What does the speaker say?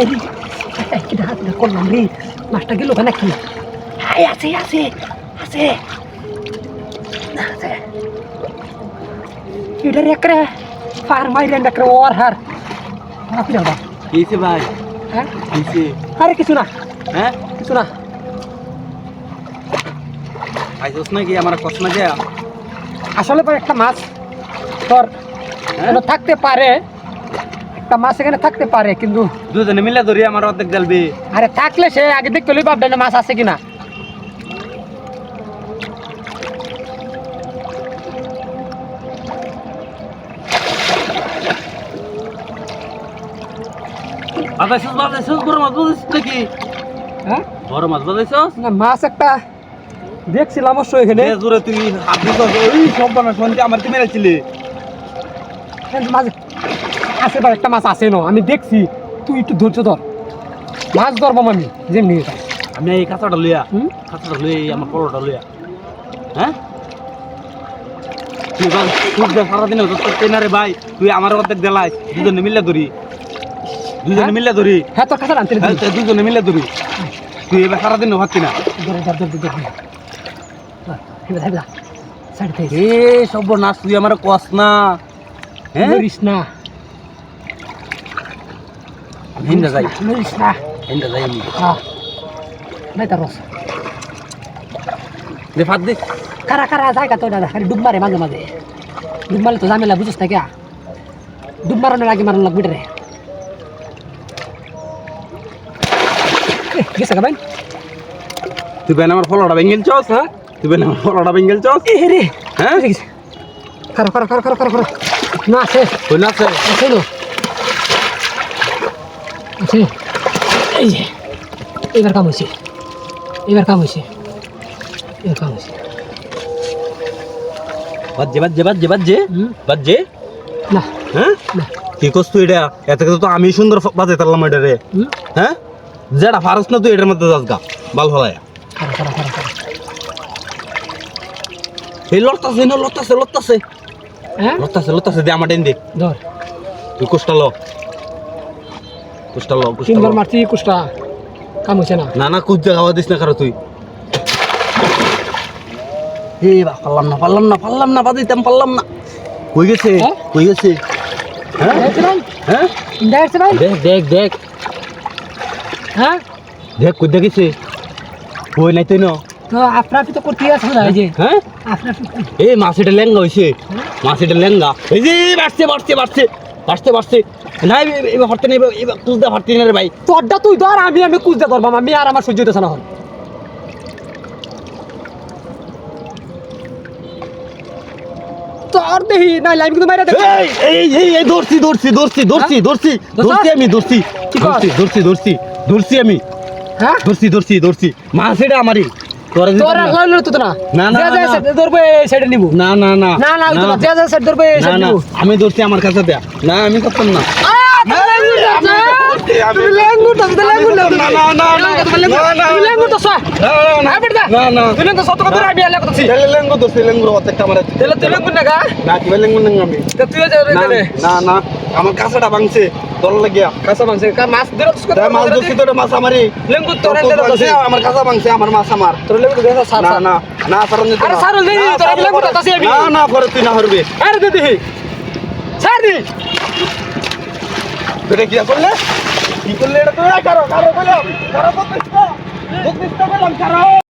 তো এটা হাত করলাম রে মাছটা গেল নাকি? হাই আছে আছে আছে। আছে। এটার একরে ফার মাইরেন একরে ওর হার। আপনি দাদা কিসে ভাই? হ্যাঁ? কিসে আরে কিছু না। হ্যাঁ? কিছু না। আইসোস নাকি? আমার কষ্ট না আসলে পরে একটা মাছ তোর এখানে থাকতে পারে। একটা মাছ এখানে থাকতে পারে কিন্তু দুজনে মিলে ধরি আমার অর্ধেক জ্বালবি আরে থাকলে সে আগে দেখতে লই ভাববে না মাছ আছে কিনা? বাজাইছস বাজাইছস বড় মাছ বাজাইছস নাকি? হ্যাঁ? বড় মাছ বাজাইছস? না মাছ একটা দেখছিলাম অবশ্য এখানে। জোরে দিছস ওই সব বানা শুনতে আমার কি মেরেছিলি। মাছ আছে বা একটা মাছ আছে না আমি দেখছি তুই একটু ধৈর্য ধর। মাছ ধরবাম আমি যেমনি এটা। আমি এই কাঁচাটা লইয়া? কাঁচাটা লইয়া এই আমার পরোটা লইয়া। হ্যাঁ? তুই বল তুই সারাদিন তোর ট্রেনারে ভাই? তুই আমার অর্ধেক দেলাই দুজনে মিলে ধরি। দুজনে হ্যাঁ? মিলে ধরি। হ্যাঁ তোর কাছে আনতে হ্যাঁ দুজনে মিলে ধরি। তুই এবার সারাদিন ভাবছি না এ সব নাচ তুই আমার কস না। হ্যাঁ? না। হিন্দা যাই হিন্দা যাই আমি দে ফাট দে কারা কারা জায়গা তো দাদা খালি ডুব মারে মাঝে মাঝে ডুব মারলে তো ঝামেলা বুঝিস না কিয়া ডুব মারানোর আগে মারানো লাগবে রে গেছে ভাই তুই বেন আমার ফলটা বেঙ্গেল চস হ্যাঁ তুই বেন আমার ফলটা বেঙ্গেল চস এ রে হ্যাঁ গেছে খারো খারো খারো খারো খারো খারো না আছে না আছে আছে আছে এই যে এবার কাম হয়েছে এবার কাম হয়েছে এবার কাম হয়েছে বাজে বাজে বাজে বাজে হুম? বাজে না। হ্যাঁ? কি করছ তুই এটা? এত তো আমি সুন্দর বাজে তারলাম এটা রে। হ্যাঁ? যেটা ফারস না তুই এটার মধ্যে যাস গা বাল হলায়। এই লড়তাছে না লড়তাছে লড়তাছে। হ্যাঁ? লড়তাছে লড়তাছে দে আমার টেন দে। ধর। তুই কুষ্টা ল। কুষ্টা ল কুষ্টা ল তিনবার মারছি কুষ্টা কাম হয়েছে না। না না কুচ খাওয়া দিস না কারও তুই। এ বা পারলাম না পারলাম না পারলাম না বাদিতাম পারলাম না। কই গেছে? হ্যাঁ? কই গেছে? হ্যাঁ? দেখছে ভাই। হ্যাঁ? দেখছে ভাই। দেখ দেখ দেখ। হ্যাঁ? কই নাই তুই না তো আপনার তো করতে আছে না এই যে। হ্যাঁ? আপনার এই মাছ লেঙ্গা হয়েছে মাছ এটা লেঙ্গা এই যে বাড়ছে বাড়ছে বাড়ছে। না এবার হরতে নেই এবার তুলতে হরতে না রে ভাই। তোরটা তুই ধর আমি আমি ধরবাম আমি আর আমার সহ্য হইতেছে না হল তোর দেহি না লাইভ কিন্তু মাইরা দেখ এই এই এই ধরছি ধরছি ধরছি ধরছি ধরছা? ধরছি আমি কর? ধরছি ধরছি ধরছি ধরছি আমি। হ্যাঁ? ধরছি ধরছি ধরছি। মাছ এটা আমারই। তোরা না। লইল তো না না, না, যে না, সেট ধরবে এই নিব। না না না। না না ওই তো না, যে যে সেট ধরবে নিব। আমি ধরছি আমার কাছে দেয়া। না আমি করতাম না। তুমি লেঙ্গুর তো তুমি না, না, না, না, না, না, তো সা না। না না না। না তুমি লেঙ্গুর সত্য কথা আমি আলে কথা ছেলে লেঙ্গো ধরছি লেঙ্গুর অর্ধেকটা আমার হাতে। তাহলে তুই লেঙ্গুর না গা। না কি লেঙ্গু লেঙ্গু আমি। তো তুই যে রে না না আমার কাঁচাটা ভাঙছে দল লাগিয়া। কাঁচা কা মাছ তো মাছ ধরছি তো মাছ আমারই। লেঙ্গুর তোর ভাঙছে, আমার কাঁচা ভাঙছে আমার মাছ আমার। তোর দেখা সার না না না দিতে আরে না। না, তোর পরে- আমি। না না পরে তুই না হরবি। আরে দিদি ছাড় দি। এটা কি করলে কি করলে এটা তুই কারও কারও করলাম কারও করতে কারও করলাম কারও।